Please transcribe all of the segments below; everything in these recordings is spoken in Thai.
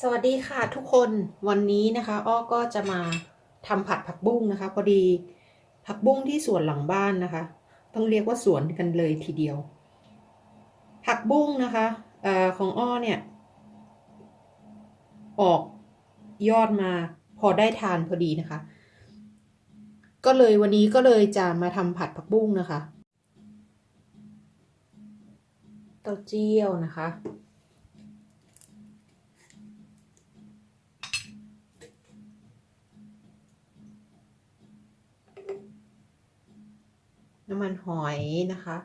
สวัสดีค่ะทุกคนวันนี้นะคะอ้อก็จะมาทำผัดผักบุ้งนะคะ พอดีผักบุ้งที่สวนหลังบ้านนะคะ ต้องเรียกว่าสวนกันเลยทีเดียว ผักบุ้งนะคะอของอ้อเนี่ย ออกยอดมาพอได้ทานพอดีนะคะ ก็เลยวันนี้ก็เลยจะมาทำผัดผักบุ้งนะคะเต้าเจี้ยวนะคะ น้ำมันหอยนะคะ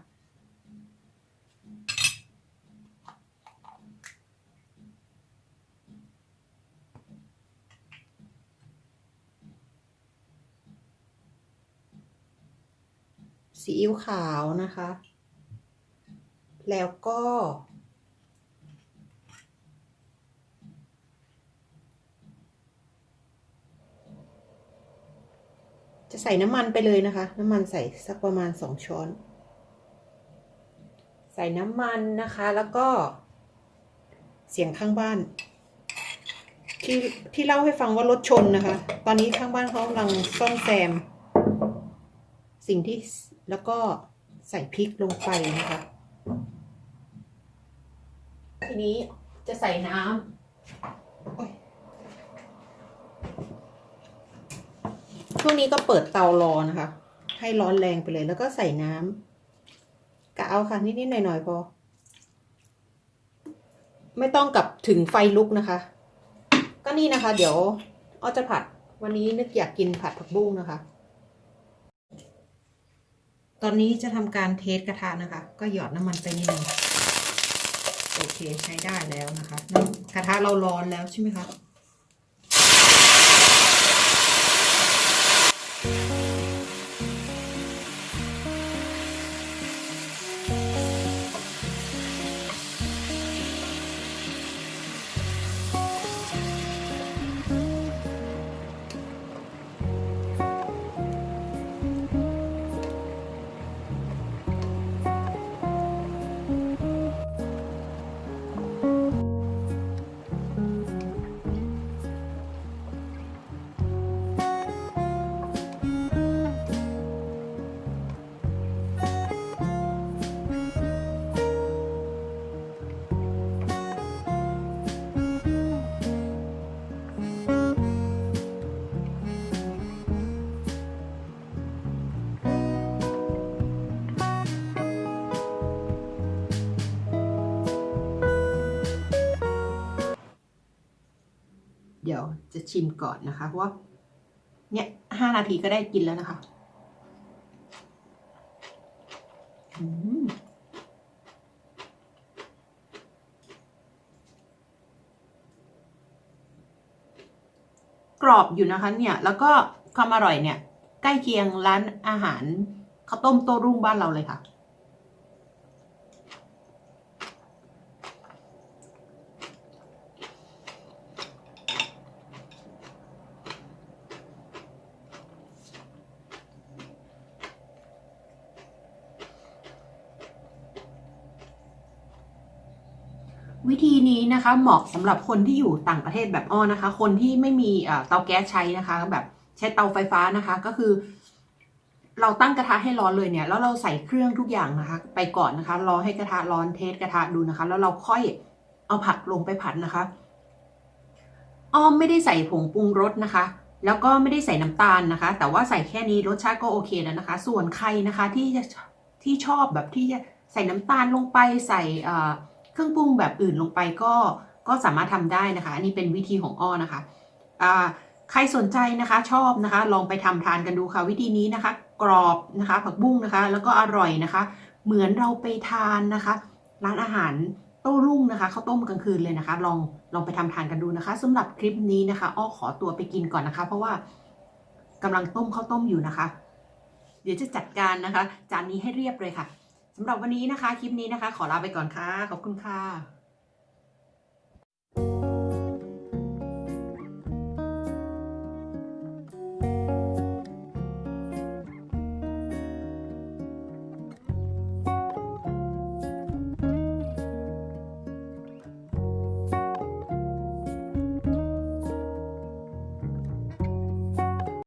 ซีอิ๊วขาวนะคะ แล้วก็ จะใส่น้ำมันไปเลยนะคะ น้ำมันใส่สักประมาณสองช้อน ใส่น้ำมันนะคะแล้วก็ เสียงข้างบ้าน ที่ที่เล่าให้ฟังว่ารถชนนะคะ ตอนนี้ข้างบ้านเขากำลังซ่อมแซม สิ่งที่แล้วก็ใส่พริกลงไปนะคะ ทีนี้จะใส่น้ำโอ๊ย ช่วงนี้ก็เปิดเตารอนะคะ ให้ร้อนแรงไปเลย แล้วก็ใส่น้ำกะเอาค่ะนิดๆหน่อยๆพอ ไม่ต้องกับถึงไฟลุกนะคะ ก็นี่นะคะ เดี๋ยวอ้อจะผัด วันนี้นึกอยากกินผัดผักบุ้งนะคะ ตอนนี้จะทำการเทสกระทะนะคะ ก็หยอดน้ำมันไปนิดนึงโอเคใช้ได้แล้วนะคะ กระทะเราร้อนแล้วใช่ไหมคะ เดี๋ยวจะชิมก่อนนะคะ เพราะว่าเนี่ยห้านาทีก็ได้กินแล้วนะคะกรอบอยู่นะคะเนี่ย แล้วก็ความอร่อยเนี่ย ใกล้เคียงร้านอาหารข้าวต้มโต้รุ่งบ้านเราเลยค่ะ วิธีนี้นะคะเหมาะสำหรับคนที่อยู่ต่างประเทศแบบอ้อนะคะ คนที่ไม่มีเตาแก๊สใช้นะคะ แบบใช้เตาไฟฟ้านะคะ ก็คือ เราตั้งกระทะให้ร้อนเลยเนี่ย แล้วเราใส่เครื่องทุกอย่างนะคะ ไปก่อนนะคะ รอให้กระทะร้อนเทสกระทะดูนะคะ แล้วเราค่อยเอาผักลงไปผัดนะคะ อ้อมไม่ได้ใส่ผงปรุงรสนะคะ แล้วก็ไม่ได้ใส่น้ำตาลนะคะ แต่ว่าใส่แค่นี้รสชาติก็โอเคแล้วนะคะ ส่วนใครนะคะที่ที่ชอบแบบที่ใส่น้ำตาลลงไปใส่เอ่อ เครื่องปรุงแบบอื่นลงไปก็ก็สามารถทำได้นะคะ อันนี้เป็นวิธีของอ้อนะคะอ่าใครสนใจนะคะชอบนะคะ ลองไปทำทานกันดูค่ะ วิธีนี้นะคะ กรอบนะคะ ผักบุ้งนะคะ แล้วก็อร่อยนะคะ เหมือนเราไปทานนะคะ ร้านอาหารโต้รุ่งนะคะข้าวต้มกลางคืนเลยนะคะ ลองลองไปทำทานกันดูนะคะสำหรับคลิปนี้นะคะ อ้อขอตัวไปกินก่อนนะคะ เพราะว่ากำลังต้มข้าวต้มอยู่นะคะ เดี๋ยวจะจัดการนะคะ จานนี้ให้เรียบเลยค่ะ สำหรับวันนี้นะคะ คลิปนี้นะคะ ขอลาไปก่อนค่ะ ขอบคุณค่ะ